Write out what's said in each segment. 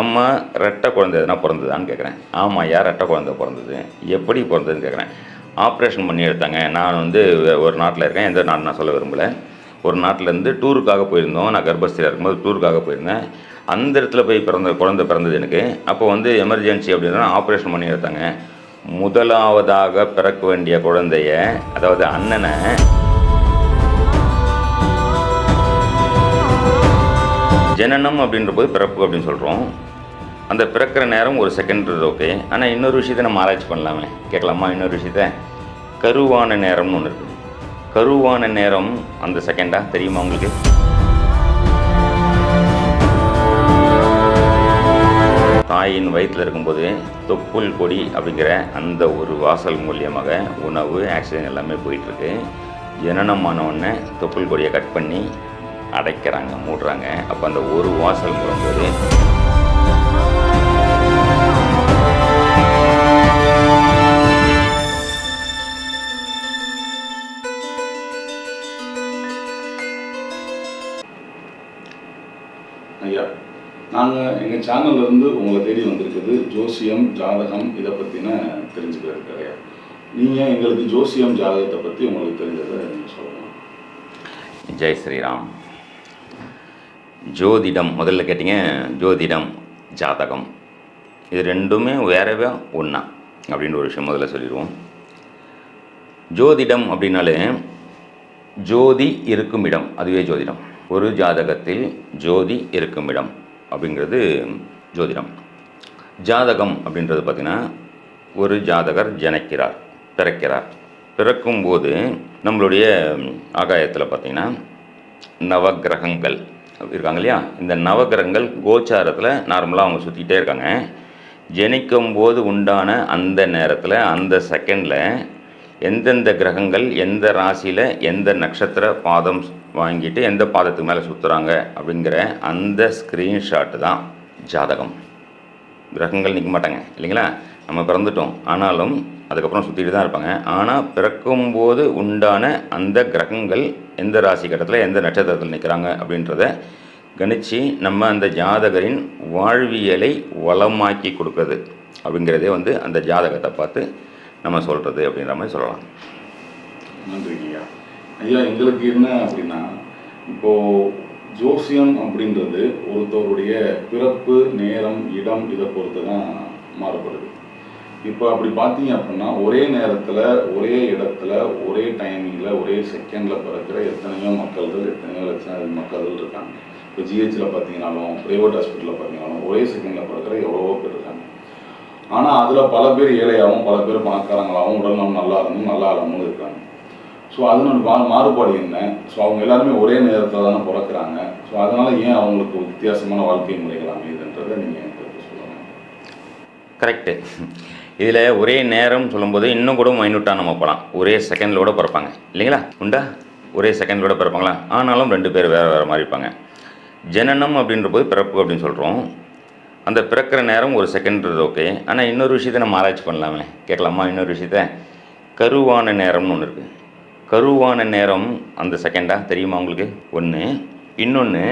அம்மா ரெட்டை குழந்தை எதுனா பிறந்ததான்னு கேட்குறேன் ஆமாம் யார் ரெட்டை குழந்தை பிறந்தது? எப்படி பிறந்ததுன்னு கேட்குறேன் ஆப்ரேஷன் பண்ணி எடுத்தாங்க. நான் வந்து ஒரு நாட்டில் இருக்கேன். எந்த நாடு நான் சொல்ல விரும்பலை. ஒரு நாட்டிலேருந்து டூருக்காக போயிருந்தோம். நான் கர்ப்பஸ்தியாக இருக்கும்போது டூருக்காக போயிருந்தேன். அந்த இடத்துல போய் பிறந்த குழந்தை பிறந்தது எனக்கு. அப்போ வந்து எமர்ஜென்சி அப்படின்னா ஆப்ரேஷன் பண்ணி எடுத்தாங்க. முதலாவதாக பிறக்க வேண்டிய குழந்தைய அதாவது அண்ணனை ஜனனம் அப்படின்ற போது பிறப்பு அப்படின்னு சொல்கிறோம் அந்த பிறக்கிற நேரம் ஒரு செகண்ட் ஓகே ஆனால் இன்னொரு விஷயத்தை நம்ம ஆராய்ச்சி பண்ணலாமே. கேட்கலாமா இன்னொரு விஷயத்த? கருவான நேரம்னு ஒன்று இருக்குது கருவான நேரம் அந்த செகண்டா தெரியுமா உங்களுக்கு? தாயின் வயிற்றில் இருக்கும்போது தொப்புள் கொடி அப்படிங்கிற அந்த ஒரு வாசல் மூலியமாக உணவு ஆக்சிஜன் எல்லாமே போயிட்டுருக்கு. ஜனனம் தொப்புள் கொடியை கட் பண்ணி அடைக்கிறாங்க மூடுறாங்க. அப்போ அந்த ஒரு வாசல் மூடும்போது சேனல்லேருந்து உங்களை தேடி வந்திருக்குது ஜோசியம் ஜாதகம் இதை பற்றின தெரிஞ்சுக்கிறது கிடையாது நீங்கள் எங்களுக்கு ஜோசியம் ஜாதகத்தை பற்றி உங்களுக்கு தெரிஞ்சதை நீங்கள் சொல்லலாம் ஜெய் ஸ்ரீராம். ஜோதிடம் முதல்ல கேட்டிங்க ஜோதிடம் ஜாதகம். இது ரெண்டுமே வேறவே ஒன்றா அப்படின்ற ஒரு விஷயம் முதல்ல சொல்லிடுவோம். ஜோதிடம் அப்படின்னாலே ஜோதி இருக்கும் இடம் அதுவே ஜோதிடம். ஒரு ஜாதகத்தில் ஜோதி இருக்கும் இடம் அப்படிங்கிறது ஜோதிடம். ஜாதகம் அப்படின்றது பார்த்திங்கன்னா ஒரு ஜாதகர் ஜனிக்கிறார் பிறக்கிறார். பிறக்கும்போது நம்மளுடைய ஆகாயத்தில் பார்த்திங்கன்னா நவக்கிரகங்கள் இருக்காங்க இல்லையா? இந்த நவக்கிரகங்கள் கோச்சாரத்தில் நார்மலாக அவங்க சுற்றிக்கிட்டே இருக்காங்க. ஜனிக்கும் போது உண்டான அந்த நேரத்தில் அந்த செகண்டில் எந்தெந்த கிரகங்கள் எந்த ராசியில் எந்த நட்சத்திர பாதம் வாங்கிட்டு எந்த பாதத்துக்கு மேலே சுற்றுறாங்க அப்படிங்கிற அந்த ஸ்க்ரீன்ஷாட்டு தான் ஜாதகம். கிரகங்கள் நிற்க மாட்டாங்க இல்லைங்களா? நம்ம பிறந்துட்டோம். ஆனாலும் அதுக்கப்புறம் சுற்றிட்டு தான் இருப்பாங்க. ஆனால் பிறக்கும்போது உண்டான அந்த கிரகங்கள் எந்த ராசி கட்டத்தில் எந்த நட்சத்திரத்தில் நிற்கிறாங்க அப்படின்றத கணித்து நம்ம அந்த ஜாதகரின் வாழ்வியலை வளமாக்கி கொடுக்குறது அப்படிங்கிறதே வந்து அந்த ஜாதகத்தை பார்த்து நம்ம சொல்கிறது அப்படின்ற மாதிரி சொல்லலாம். நன்றிங்க ஐயா எங்களுக்கு என்ன அப்படின்னா இப்போது ஜோசியம் அப்படின்றது ஒருத்தவருடைய பிறப்பு நேரம் இடம் இதை பொறுத்து தான் மாறுபடுது. இப்போ அப்படி பார்த்தீங்க அப்படின்னா ஒரே நேரத்தில் ஒரே இடத்துல ஒரே டைமிங்கில் ஒரே செகண்டில் பிறக்கிற எத்தனையோ மக்கள்கள் எத்தனையோ லட்சம் மக்கள்கள் இருக்காங்க. இப்போ ஜிஹெச்சில் பார்த்தீங்கனாலும் ப்ரைவேட் ஹாஸ்பிட்டலில் பார்த்தீங்கனாலும் ஒரே செகண்டில் பிறக்கிற எவ்வளவோ பேர் ஆனால் அதில் பல பேர் ஏழையாகவும் பல பேர் பணக்காரங்களாகவும் உடல்நலம் நல்லா இருந்தும் நல்லா இல்லாமல் இருக்காங்க. ஸோ அதனோட மா மாறுபாடு என்ன? ஸோ அவங்க எல்லாருமே ஒரே நேரத்தில் தானே பிறக்கிறாங்க. ஸோ அதனால் ஏன் அவங்களுக்கு வித்தியாசமான வாழ்க்கை முறைகள் அமையுதுன்றதை நீங்கள் எனக்கு கரெக்டு இதில் ஒரே நேரம் சொல்லும்போது இன்னும் கூட மைனூட்டாக நம்ம போகலாம் ஒரே செகண்டில் கூட பிறப்பாங்க. இல்லைங்களா? உண்டா? ஒரே செகண்டில் கூட பிறப்பாங்களா? ஆனாலும் ரெண்டு பேர் வேறு வேறு மாதிரி இருப்பாங்க. ஜனனம் அப்படின்ற போது பிறப்பு அப்படின்னு சொல்கிறோம் அந்த பிறக்கிற நேரம் ஒரு செகண்ட்றது ஓகே ஆனால் இன்னொரு விஷயத்தை நம்ம ஆராய்ச்சி பண்ணலாமே. கேட்கலாமா இன்னொரு விஷயத்த? கருவான நேரம்னு ஒன்று இருக்குது கருவான நேரம் அந்த செகண்டா தெரியுமா உங்களுக்கு? ஒன்று இன்னொன்று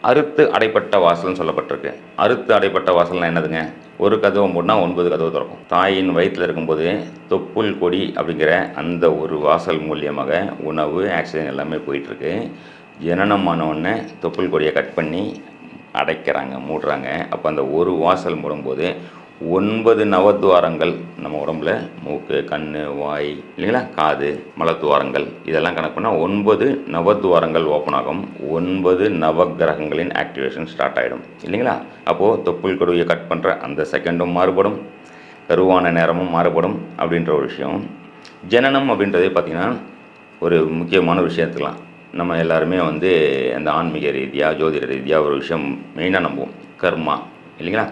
அறுத்து அடைப்பட்ட வாசல்னு சொல்லப்பட்டிருக்கு. அறுத்து அடைப்பட்ட வாசல்னால் என்னதுங்க? ஒரு கதவை மூடினா ஒன்பது கதவு திறக்கும். தாயின் வயிற்றில் இருக்கும்போது தொப்புள் கொடி அப்படிங்கிற அந்த ஒரு வாசல் மூலியமாக உணவு ஆக்சிஜன் எல்லாமே போயிட்டுருக்கு ஜனனம் தொப்புள் கொடியை கட் பண்ணி அடைக்கிறாங்க மூடுறாங்க. அப்போ அந்த ஒரு வாசல் மூடும்போது ஒன்பது நவத்வாரங்கள் நம்ம உடம்புல மூக்கு கண் வாய் இல்லைங்களா? காது மலத்துவாரங்கள் இதெல்லாம் கணக்கு பண்ணால் ஒன்பது நவத்வாரங்கள் ஓப்பன் ஆகும். ஒன்பது நவகிரகங்களின் ஆக்டிவேஷன் ஸ்டார்ட் ஆகிடும் இல்லைங்களா? அப்போது தொப்புள் கொடுவையை கட் பண்ணுற அந்த செகண்டும் மாறுபடும். கருவான நேரமும் மாறுபடும் அப்படின்ற ஒரு விஷயம். ஜனனம் அப்படின்றதே பார்த்திங்கன்னா ஒரு முக்கியமான விஷயம் எடுத்துக்கலாம் நம்ம எல்லாருமே வந்து அந்த ஆன்மீக ரீதியாக ஜோதிட ரீதியாக ஒரு விஷயம் மெயினாக நம்புவோம். கர்மா. இல்லைங்களா?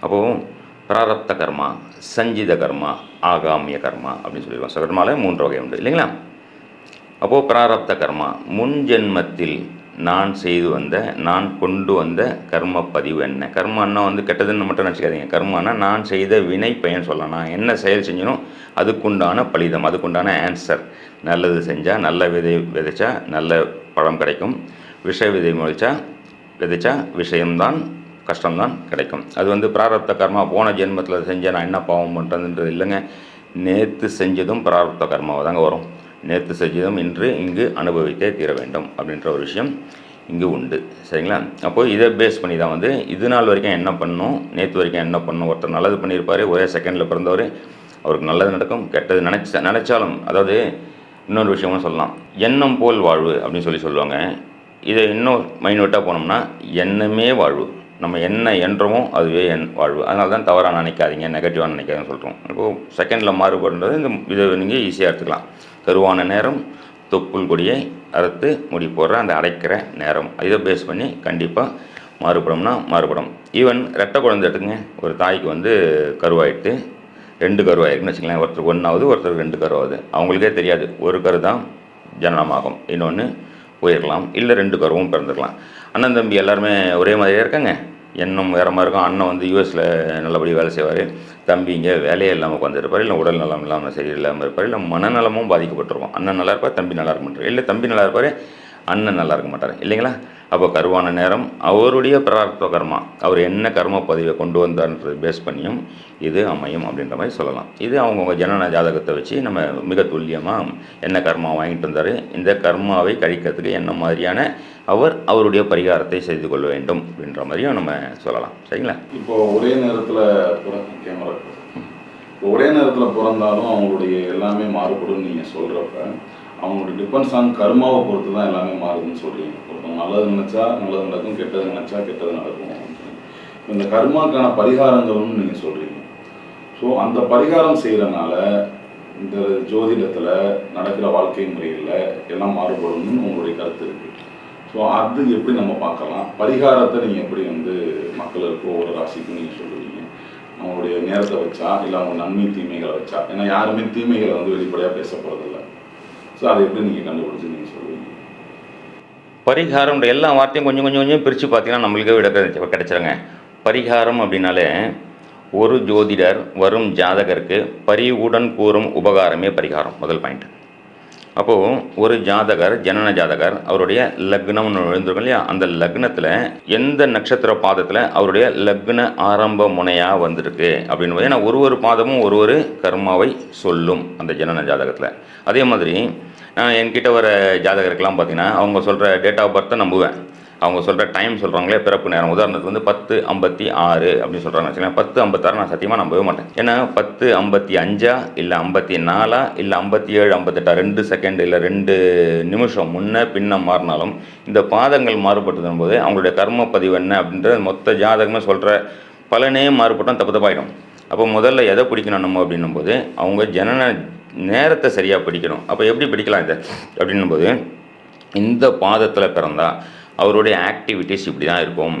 அப்போது பிராரப்த கர்மா சஞ்சித கர்மா ஆகாமிய கர்மா அப்படின்னு சொல்லிடுவோம் சகர்மாவில் மூன்று வகை உண்டு. இல்லைங்களா? அப்போது பிராரப்த கர்மா முன் ஜென்மத்தில் நான் செய்து வந்த நான் கொண்டு வந்த கர்ம பதிவு என்ன? கர்மன்னா வந்து கெட்டதுன்னு மட்டும் நினச்சிக்காதீங்க. கர்மானா நான் செய்த வினை பயன் சொல்லலாம். நான் என்ன செயல் செஞ்சனோ அதுக்குண்டான பலிதம் அதுக்குண்டான ஆன்சர் நல்லது செஞ்சால் நல்ல விதை விதைச்சா நல்ல பழம் கிடைக்கும். விஷ விதை முளைச்சா விதைச்சா விஷயம்தான் கஷ்டம்தான் கிடைக்கும். அது வந்து பிராரப்த கர்மா போன ஜென்மத்தில் செஞ்சால் நான் என்ன பாவம் பண்ணுறதுன்றது இல்லைங்க. நேற்று செஞ்சதும் பிராரப்த கர்மாவை தாங்க வரும். நேற்று செஞ்சதும் இன்று இங்கு அனுபவித்தே தீர வேண்டும் அப்படின்ற ஒரு விஷயம் இங்கு உண்டு. சரிங்களா? அப்போது இதை பேஸ் பண்ணி தான் வந்து இது நாள் வரைக்கும் என்ன பண்ணணும் நேற்று வரைக்கும் என்ன பண்ணணும் ஒருத்தர் நல்லது பண்ணியிருப்பார் ஒரே செகண்டில் பிறந்தவர் அவருக்கு நல்லது நடக்கும் கெட்டது நினச்ச நினச்சாலும் அதாவது இன்னொரு விஷயமும் சொல்லலாம். எண்ணம் போல் வாழ்வு அப்படின்னு சொல்லி சொல்லுவாங்க. இதை இன்னும் மைனூட்டாக போனோம்னா எண்ணமே வாழ்வு. நம்ம என்ன என்றமோ அதுவே என் வாழ்வு. அதனால தான் தவறாக நினைக்காதீங்க நெகட்டிவாக நினைக்காதுன்னு சொல்கிறோம் இப்போது செகண்டில் மாறுபடுன்றது இந்த இதை நீங்கள் ஈஸியாக எடுத்துக்கலாம். கருவான நேரம் தொப்புள் கொடியை அறுத்து முடி போடுற அந்த அடைக்கிற நேரம். இதை பேஸ் பண்ணி கண்டிப்பாக மாறுபடும்னா மாறுபடும். ஈவன் ரெட்டை குழந்தை எடுத்துங்க ஒரு தாய்க்கு வந்து கருவாயிட்டு ரெண்டு கருவாயிருக்குன்னு வச்சுக்கலாம் ஒருத்தர் ஒன்றாவது ஒருத்தர் ரெண்டு கருவாகுது அவங்களுக்கே தெரியாது. ஒரு கரு தான் ஜனனமாகும். இன்னொன்று போயிடலாம் இல்லை ரெண்டு கருவும் பிறந்துக்கலாம் அண்ணன் தம்பி எல்லாருமே ஒரே மாதிரியே இருக்காங்க? எண்ணம் வேறு மாதிரி இருக்கும். அண்ணன் வந்து யூஎஸில் நல்லபடி வேலை செய்வார். தம்பி இங்கே வேலையே இல்லாமல் உட்காந்துருப்பார் இல்லை உடல் நலம் இல்லாமல் சரியில்லாமல் இருப்பார். இல்லை மனநலமும் பாதிக்கப்பட்டிருக்கும். அண்ணன் நல்லா இருப்பார் தம்பி நல்லா இருக்க மாட்டார். இல்லை தம்பி நல்லா இருப்பார் அண்ணன் நல்லா இருக்க மாட்டார். இல்லைங்களா? அப்போ கருவான நேரம். அவருடைய பிரார்த்த கர்மா அவர் என்ன கர்ம பதிவை கொண்டு வந்தார்ன்றது பேஸ் பண்ணியும் இது அமையும் அப்படின்ற மாதிரி சொல்லலாம். இது அவங்கவுங்க ஜனன ஜாதகத்தை வச்சு நம்ம மிக துல்லியமாக என்ன கர்மா வாங்கிட்டு வந்தார் இந்த கர்மாவை கழிக்கிறதுக்கு என்ன மாதிரியான அவர் அவருடைய பரிகாரத்தை செய்து கொள்ள வேண்டும் அப்படின்ற மாதிரியும் நம்ம சொல்லலாம். சரிங்களா? இப்போ ஒரே நேரத்தில் கேமரா ஒரே நேரத்தில் பிறந்தாலும் அவங்களுடைய எல்லாமே மாறுபடும் நீங்கள் சொல்கிறப்ப அவங்களோட டிபெண்ட்ஸ் ஆன் கர்மாவை பொறுத்து தான் எல்லாமே மாறுதுன்னு சொல்கிறீங்க ஒருத்தவங்க நல்லது நினச்சா நல்லது நடக்கும் கெட்டது நினச்சா கெட்டது நடக்கும் இந்த கர்மாக்கான பரிகாரங்கள்னு நீங்கள் சொல்கிறீங்க ஸோ அந்த பரிகாரம் செய்கிறனால இந்த ஜோதிடத்தில் நடக்கிற வாழ்க்கை முறைகளில் எல்லாம் மாறுபடும்னு உங்களுடைய கருத்து இருக்குது ஸோ அது எப்படி நம்ம பார்க்கலாம்? பரிகாரத்தை நீங்கள் எப்படி வந்து மக்களுக்கு ஒவ்வொரு ராசிக்கும் நீங்கள் சொல்லுவீங்க? அவங்களுடைய நேரத்தை வச்சா இல்லை அவங்க நன்மை தீமைகளை வச்சா? ஏன்னா யாருமே தீமைகளை வந்து வெளிப்படையாக பேச போகிறதில்ல ஸோ அதை எப்படி நீங்கள் கண்டுபிடிச்சி நீங்கள் சொல்லுவீங்க? பரிகாரம்ன்ற எல்லா வார்த்தையும் கொஞ்சம் கொஞ்சம் கொஞ்சம் பிரித்து பார்த்தீங்கன்னா நம்மளுக்கே விட கிடை- கிடைச்சிருங்க. பரிகாரம் அப்படின்னாலே ஒரு ஜோதிடர் வரும் ஜாதகருக்கு பரிவுடன் கூறும் உபகாரமே பரிகாரம். முதல் பாயிண்ட் அப்போது ஒரு ஜாதகர் ஜனன ஜாதகர் அவருடைய லக்னம்னு எழுந்திருக்கும் இல்லையா? அந்த லக்னத்தில் எந்த நட்சத்திர பாதத்தில் அவருடைய லக்ன ஆரம்ப முனையாக வந்திருக்கு அப்படின்னு ஏன்னா ஒரு ஒரு பாதமும் ஒரு ஒரு கர்மாவை சொல்லும் அந்த ஜனன ஜாதகத்தில். அதே மாதிரி நான் என்கிட்ட வர ஜாதகருக்கெல்லாம் பார்த்தீங்கன்னா அவங்க சொல்கிற டேட் ஆஃப் பர்த்தை நம்புவேன். அவங்க சொல்கிற டைம் சொல்கிறாங்களே பிறப்பு நேரம். உதாரணத்துக்கு வந்து பத்து ஐம்பத்தி ஆறு அப்படின்னு சொல்கிறாங்க வச்சுக்கலாம் பத்து ஐம்பத்தாறு நான் சத்தியமாக நம்பவே மாட்டேன். ஏன்னா பத்து ஐம்பத்தி அஞ்சா இல்லை ஐம்பத்தி நாலா இல்லை ஐம்பத்தி ஏழு ஐம்பத்தெட்டா ரெண்டு செகண்ட் இல்லை ரெண்டு நிமிஷம் முன்ன பின்ன மாறினாலும் இந்த பாதங்கள் மாறுபட்டதும் போது அவங்களுடைய கர்ம பதிவு என்ன அப்படின்ற மொத்த ஜாதகமே சொல்கிற பலனே மாறுபட்டால் தப்பு தப்பாயிடும். அப்போ முதல்ல எதை பிடிக்கணும் நம்ம அப்படின்னும் போது அவங்க ஜனன நேரத்தை சரியாக பிடிக்கணும். அப்போ எப்படி பிடிக்கலாம் இதை? அப்படின்னும் போது இந்த பாதத்தில் பிறந்தால் அவருடைய ஆக்டிவிட்டீஸ் இப்படி தான் இருக்கும்.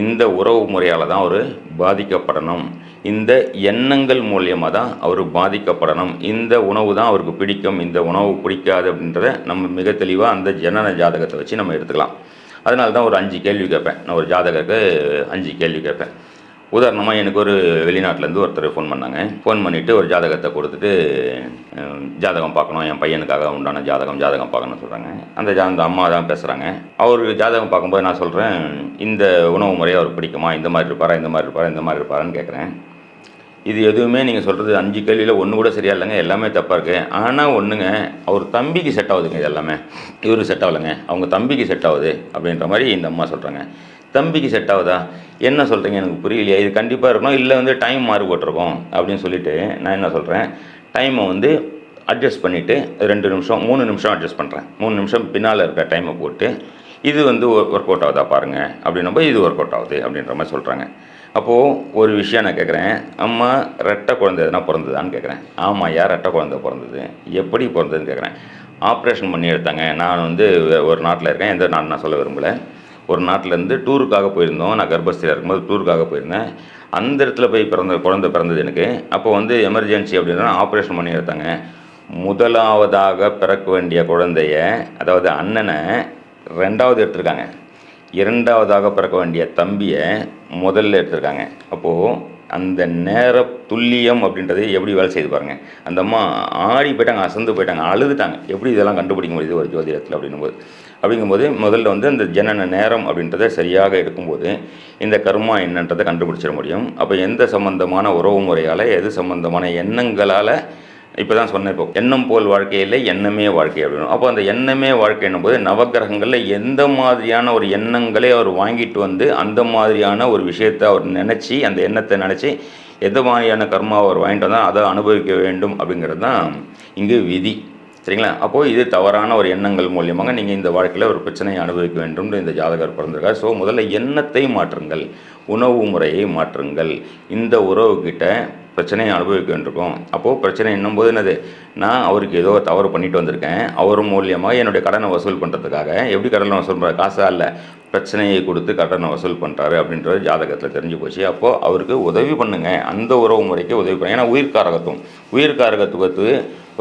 இந்த உறவு முறையால் தான் அவர் பாதிக்கப்படணும். இந்த எண்ணங்கள் மூலியமாக தான் அவர் பாதிக்கப்படணும். இந்த உணவு தான் அவருக்கு பிடிக்கும். இந்த உணவு பிடிக்காது அப்படின்றத நம்ம மிக தெளிவாக அந்த ஜனன ஜாதகத்தை வச்சு நம்ம எடுத்துக்கலாம். அதனால தான் ஒரு அஞ்சு கேள்வி கேட்பேன். நான் ஒரு ஜாதகருக்கு அஞ்சு கேள்வி கேட்பேன். உதாரணமாக எனக்கு ஒரு வெளிநாட்டிலேருந்து ஒருத்தர் ஃபோன் பண்ணாங்க. ஃபோன் பண்ணிவிட்டு ஒரு ஜாதகத்தை கொடுத்துட்டு ஜாதகம் பார்க்கணும் என் பையனுக்காக உண்டான ஜாதகம் ஜாதகம் பார்க்கணும்னு சொல்கிறாங்க அந்த ஜா அந்த அம்மா தான் பேசுகிறாங்க அவர் ஜாதகம் பார்க்கும்போது நான் சொல்கிறேன் இந்த உணவு முறையை அவர் பிடிக்குமா? இந்த மாதிரி இருப்பாரா? இந்த மாதிரி இருப்பாரா? இந்த மாதிரி இருப்பாரான்னு கேட்குறேன் இது எதுவுமே நீங்கள் சொல்கிறது அஞ்சு கேள்வியில் ஒன்று கூட சரியா இல்லைங்க எல்லாமே தப்பாக இருக்குது ஆனால் ஒன்றுங்க அவர் தம்பிக்கு செட் ஆகுதுங்க இது எல்லாமே. இவருக்கு செட் ஆகலைங்க அவங்க தம்பிக்கு செட் ஆகுது அப்படின்ற மாதிரி இந்த அம்மா சொல்கிறாங்க தம்பிக்கு செட் ஆகுதா? என்ன சொல்கிறீங்க எனக்கு புரியலையா. இது கண்டிப்பாக இருக்கணும். இல்லை வந்து டைம் மாறுபட்டிருக்கும் அப்படின்னு சொல்லிவிட்டு நான் என்ன சொல்கிறேன் டைமை வந்து அட்ஜஸ்ட் பண்ணிவிட்டு ரெண்டு நிமிஷம் மூணு நிமிஷம் அட்ஜஸ்ட் பண்ணுறேன் மூணு நிமிஷம் பின்னால் இருக்க டைமை போட்டு இது வந்து ஒர்க் அவுட் ஆகுதா பாருங்கள் அப்படின்னப்போ இது ஒர்க் அவுட் ஆகுது அப்படின்ற மாதிரி சொல்கிறாங்க அப்போது ஒரு விஷயம் நான் கேட்குறேன். அம்மா ரெட்டை குழந்தை எதுனா பிறந்ததான்னு கேட்குறேன். ஆமாம் யார் ரெட்டை குழந்தை பிறந்தது. எப்படி பிறந்ததுன்னு கேட்குறேன். ஆப்ரேஷன் பண்ணி எடுத்தாங்க. நான் வந்து ஒரு நாட்டில் இருக்கேன். எந்த நாடு நான் சொல்ல விரும்பலை. ஒரு நாட்டிலேருந்து டூருக்காக போயிருந்தோம். நான் கர்ப்பஸ்தியில் இருக்கும்போது டூருக்காக போயிருந்தேன். அந்த இடத்துல போய் பிறந்த குழந்தை பிறந்தது எனக்கு. அப்போ வந்து எமர்ஜென்சி அப்படின்னா ஆப்ரேஷன் பண்ணி எடுத்தாங்க. முதலாவதாக பிறக்க வேண்டிய குழந்தைய அதாவது அண்ணனை ரெண்டாவது எடுத்திருக்காங்க. இரண்டாவதாக பிறக்க வேண்டிய தம்பியை முதல்ல எடுத்திருக்காங்க. அப்போது அந்த நேர துல்லியம் அப்படின்றது எப்படி வேலை செய்து பாருங்கள் அந்த அம்மா ஆடி போயிட்டாங்க அசந்து போயிட்டாங்க அழுதுட்டாங்க. எப்படி இதெல்லாம் கண்டுபிடிக்க முடியுது ஒரு ஜோதிடத்தில் அப்படின்னும் போது அப்படிங்கும்போது முதல்ல வந்து இந்த ஜனன நேரம் அப்படின்றத சரியாக எடுக்கும்போது இந்த கர்மா என்னன்றதை கண்டுபிடிச்சிட முடியும். அப்போ எந்த சம்பந்தமான உறவு முறையால் எது சம்பந்தமான எண்ணங்களால் இப்போ தான் சொன்னேன் இப்போ எண்ணம் போல் வாழ்க்கையில் எண்ணமே வாழ்க்கை அப்படின்னு அப்போ அந்த எண்ணமே வாழ்க்கை என்னும்போது நவக்கிரகங்களில் எந்த மாதிரியான ஒரு எண்ணங்களை அவர் வாங்கிட்டு வந்து அந்த மாதிரியான ஒரு விஷயத்தை அவர் நினச்சி அந்த எண்ணத்தை நினச்சி எந்த மாதிரியான கர்மா அவர் வாங்கிட்டு வந்தால் அதை அனுபவிக்க வேண்டும் அப்படிங்கிறது தான் இங்கு விதி. சரிங்களா? அப்போது இது தவறான ஒரு எண்ணங்கள் மூலியமாக நீங்கள் இந்த வாழ்க்கையில் ஒரு பிரச்சனையை அனுபவிக்க வேண்டும் இந்த ஜாதகர் பிறந்திருக்கார். ஸோ முதல்ல எண்ணத்தை மாற்றுங்கள் உணவு முறையை மாற்றுங்கள். இந்த உறவுக்கிட்ட பிரச்சனையை அனுபவிக்க வேண்டியிருக்கும் அப்போது பிரச்சனை என்னும்போது என்னது? நான் அவருக்கு ஏதோ தவறு பண்ணிட்டு வந்திருக்கேன். அவர் மூலியமாக என்னுடைய கடனை வசூல் பண்ணுறதுக்காக எப்படி கடனை வசூல் பண்ணுற காசாக இல்லை பிரச்சனையை கொடுத்து கடனை வசூல் பண்ணுறாரு அப்படின்றது ஜாதகத்தில் தெரிஞ்சு போச்சு. அப்போது அவருக்கு உதவி பண்ணுங்கள் அந்த உறவு முறைக்கு உதவி பண்ணுங்கள் ஏன்னா உயிர்காரகத்துவம். உயிர்காரகத்துவத்து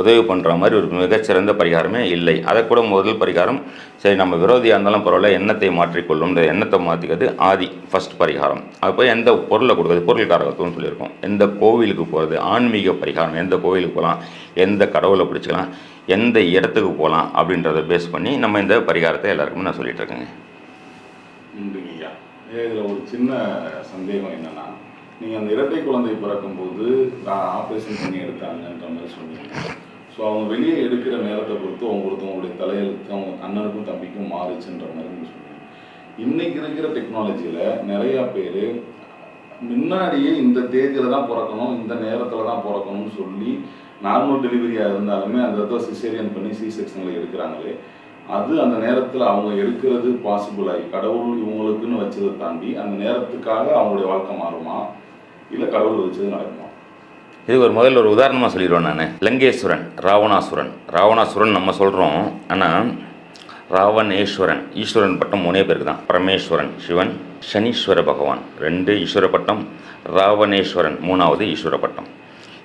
உதவி பண்ணுற மாதிரி ஒரு மிகச்சிறந்த பரிகாரமே இல்லை. அதை கூட முதல் பரிகாரம் சரி நம்ம விரோதியாக இருந்தாலும் பரவாயில்ல எண்ணத்தை மாற்றிக்கொள்ளும். இந்த எண்ணத்தை மாற்றிக்கிறது ஆதி ஃபர்ஸ்ட் பரிகாரம். அது போய் எந்த பொருளை கொடுக்குறது? பொருள் காரகத்துவம்னு சொல்லியிருக்கோம். எந்த கோவிலுக்கு போகிறது ஆன்மீக பரிகாரம். எந்த கோவிலுக்கு போகலாம்? எந்த கடவுளை பிடிச்சிக்கலாம்? எந்த இடத்துக்கு போகலாம்? அப்படின்றத பேஸ் பண்ணி நம்ம இந்த பரிகாரத்தை எல்லாருக்குமே நான் சொல்லிகிட்டு இருக்கேங்க. நன்றிங்க இதில் ஒரு சின்ன சந்தேகம் என்னன்னா நீங்கள் அந்த இரட்டை குழந்தை பிறக்கும்போது நான் ஆப்ரேஷன் பண்ணி எடுத்தாங்கன்ற மாதிரி சொன்னீங்க. ஸோ அவங்க வெளியே எடுக்கிற நேரத்தை பொறுத்து ஒவ்வொருத்தவங்களுடைய தலையெழுத்து அவங்க அண்ணனுக்கும் தம்பிக்கும் மாறுச்சுன்ற மாதிரி நீங்க சொன்னீங்க இன்னைக்கு இருக்கிற டெக்னாலஜியில் நிறையா பேர் முன்னாடியே இந்த தேதியில் தான் பிறக்கணும் இந்த நேரத்தில் தான் பிறக்கணும்னு சொல்லி நார்மல் டெலிவரியாக இருந்தாலுமே அந்த இடத்துல சிசேரியன் பண்ணி சி செக்ஷனில் எடுக்கிறாங்களே அது அந்த நேரத்தில் அவங்க எடுக்கிறது பாசிபிள் ஆகி கடவுள் இவங்களுக்குன்னு வச்சதை தாண்டி அந்த நேரத்துக்காக அவங்களுடைய வாழ்க்கை மாறுமா? இல்லை கடவுள் வச்சது நடக்குமா? இது ஒரு முதல்ல ஒரு உதாரணமாக சொல்லிடுவேன் நான். லங்கேஸ்வரன் ராவணாசுரன். ராவணாசுரன் நம்ம சொல்கிறோம் ஆனால் ராவணேஸ்வரன் ஈஸ்வரன் பட்டம் மூணே பேருக்கு தான். பரமேஸ்வரன் சிவன் சனீஸ்வர பகவான். ரெண்டு ஈஸ்வர பட்டம் ராவணேஸ்வரன். மூணாவது ஈஸ்வர பட்டம்.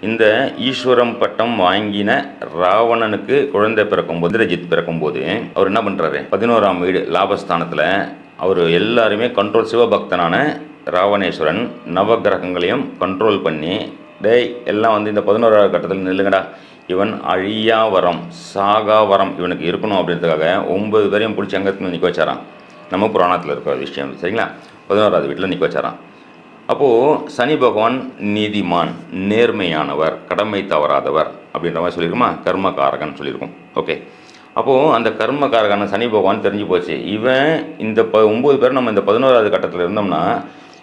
இந்த ஈஸ்வரம் பட்டம் வாங்கின ராவணனுக்கு குழந்தை பிறக்கும்போது இந்திரஜித் பிறக்கும்போது அவர் என்ன பண்ணுறாரு பதினோராம் வீடு லாபஸ்தானத்தில் அவர் எல்லாருமே கண்ட்ரோல் சிவபக்தனான ராவணேஸ்வரன் நவகிரகங்களையும் கண்ட்ரோல் பண்ணி டேய் எல்லாம் வந்து இந்த பதினோராவது கட்டத்தில் நில்லுங்கடா. இவன் அழியா வரம் சாகா வரம் இவனுக்கு இருக்கணும் அப்படின்றதுக்காக ஒன்பது பேரையும் பிடிச்சி அங்கத்தில் நிற்க வச்சாரான் நம்ம புராணத்தில் இருக்கிற விஷயம் சரிங்களா? பதினோராவது வீட்டில் நிற்க வச்சாரான் அப்போது சனி பகவான் நீதிமான் நேர்மையானவர் கடமை தவறாதவர் அப்படின்ற மாதிரி சொல்லியிருக்குமா கர்மகாரகன் சொல்லியிருக்கோம். ஓகே. அப்போது அந்த கர்மகாரகான சனி பகவான் தெரிஞ்சு போச்சு. இவன் இந்த ப ஒம்பது பேர் நம்ம இந்த பதினோராவது கட்டத்தில் இருந்தோம்னா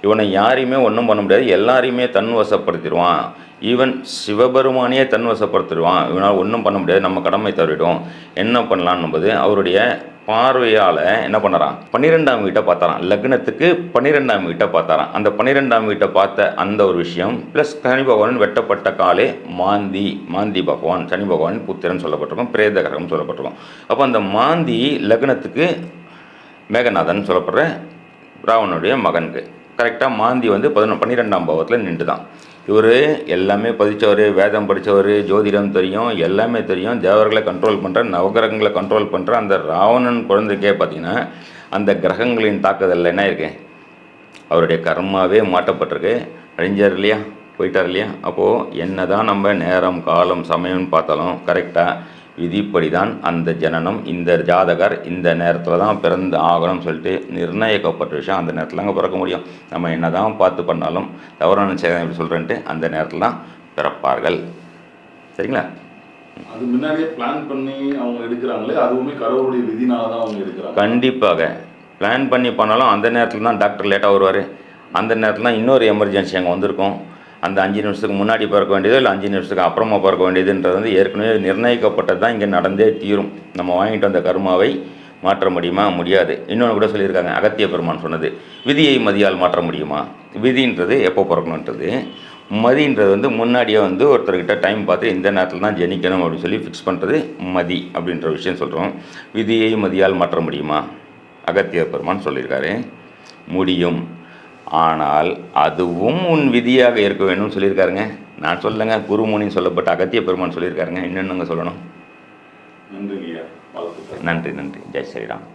இவனை யாரையுமே ஒன்றும் பண்ண முடியாது. எல்லாரையுமே தன் வசப்படுத்திடுவான் ஈவன் சிவபெருமானையே தன் வசப்படுத்திடுவான் இவனால் ஒன்றும் பண்ண முடியாது. நம்ம கடமை தவிடும் என்ன பண்ணலான்னுபோது அவருடைய பார்வையால் என்ன பண்ணுறான்? பன்னிரெண்டாம் வீட்டை பார்த்தாரான் லக்னத்துக்கு பன்னிரெண்டாம் வீட்டை பார்த்தாரான் அந்த பன்னிரெண்டாம் வீட்டை பார்த்த அந்த ஒரு விஷயம் ப்ளஸ் சனி பகவான் வெட்டப்பட்ட காலே மாந்தி மாந்தி பகவான் சனி பகவான் புத்திரன் சொல்லப்பட்டிருக்கும் பிரேத கிரகம் சொல்லப்பட்டிருக்கும். அப்போ அந்த மாந்தி லக்னத்துக்கு மேகநாதன் சொல்லப்படுற ராவனுடைய மகனுக்கு கரெக்டாக மாந்தி வந்து பதினொன்று பன்னிரெண்டாம் பாவத்தில் நின்று தான் இவர் எல்லாமே பதிச்சவர் வேதம் படித்தவர் ஜோதிடம் தெரியும் எல்லாமே தெரியும். தேவர்களை கண்ட்ரோல் பண்ணுற நவகிரகங்களை கண்ட்ரோல் பண்ணுற அந்த ராவணன் குழந்தைக்கே பார்த்தீங்கன்னா அந்த கிரகங்களின் தாக்குதல் என்ன இருக்கு? அவருடைய கர்மாவே மாட்டப்பட்டிருக்கு அழிஞ்சார் இல்லையா? போயிட்டார் இல்லையா? அப்போது என்ன தான் நம்ம நேரம் காலம் சமயம்னு பார்த்தாலும் கரெக்டாக விதிப்படி தான் அந்த ஜனனம் இந்த ஜாதகர் இந்த நேரத்தில் தான் பிறந்து ஆகணும்னு சொல்லிட்டு நிர்ணயிக்கப்பட்ட விஷயம். அந்த நேரத்தில் அங்கே பிறக்க முடியும். நம்ம என்ன தான் பார்த்து பண்ணாலும் தவறான சேதம் எப்படி சொல்கிறேன்ட்டு அந்த நேரத்தில் தான் பிறப்பார்கள். சரிங்களா? அது முன்னாடியே பிளான் பண்ணி அவங்க எடுக்கிறாங்களே அதுவுமே கடவுளுடைய விதினால தான் அவங்க எடுக்கிறாங்க. கண்டிப்பாக. பிளான் பண்ணி பண்ணாலும் அந்த நேரத்தில் தான் டாக்டர் லேட்டாக வருவார். அந்த நேரத்தில் தான் இன்னொரு எமர்ஜென்சி அங்கே வந்திருக்கும். அந்த அஞ்சு நிமிஷத்துக்கு முன்னாடி பிறக்க வேண்டியது இல்லை அஞ்சு நிமிஷத்துக்கு அப்புறமா பிறக்க வேண்டியதுன்றது வந்து ஏற்கனவே நிர்ணயிக்கப்பட்டது தான் இங்கே நடந்தே தீரும். நம்ம வாங்கிட்டு வந்த கர்மாவை மாற்ற முடியுமா? முடியாது. இன்னொன்று கூட சொல்லியிருக்காங்க. அகத்திய பெருமான் சொன்னது. விதியை மதியால் மாற்ற முடியுமா? விதின்றது எப்போ பிறக்கணுன்றது. மதின்றது வந்து முன்னாடியே வந்து ஒருத்தர்கிட்ட டைம் பார்த்து இந்த நேரத்தில் தான் ஜெனிக்கணும் அப்படின்னு சொல்லி ஃபிக்ஸ் பண்ணுறது மதி அப்படின்ற விஷயம் சொல்கிறோம் விதியை மதியால் மாற்ற முடியுமா? அகத்திய பெருமான் சொல்லியிருக்காரு. முடியும். ஆனால் அதுவும் உன் விதியாக இருக்க வேணும்னு சொல்லியிருக்காருங்க. நான் சொல்லுங்க குருமுனின்னு சொல்லப்பட்ட அகத்திய பெருமான் சொல்லியிருக்காருங்க. இன்னொன்னுங்க சொல்லணும். நன்றி நன்றி நன்றி. ஜெய் ஸ்ரீராம்.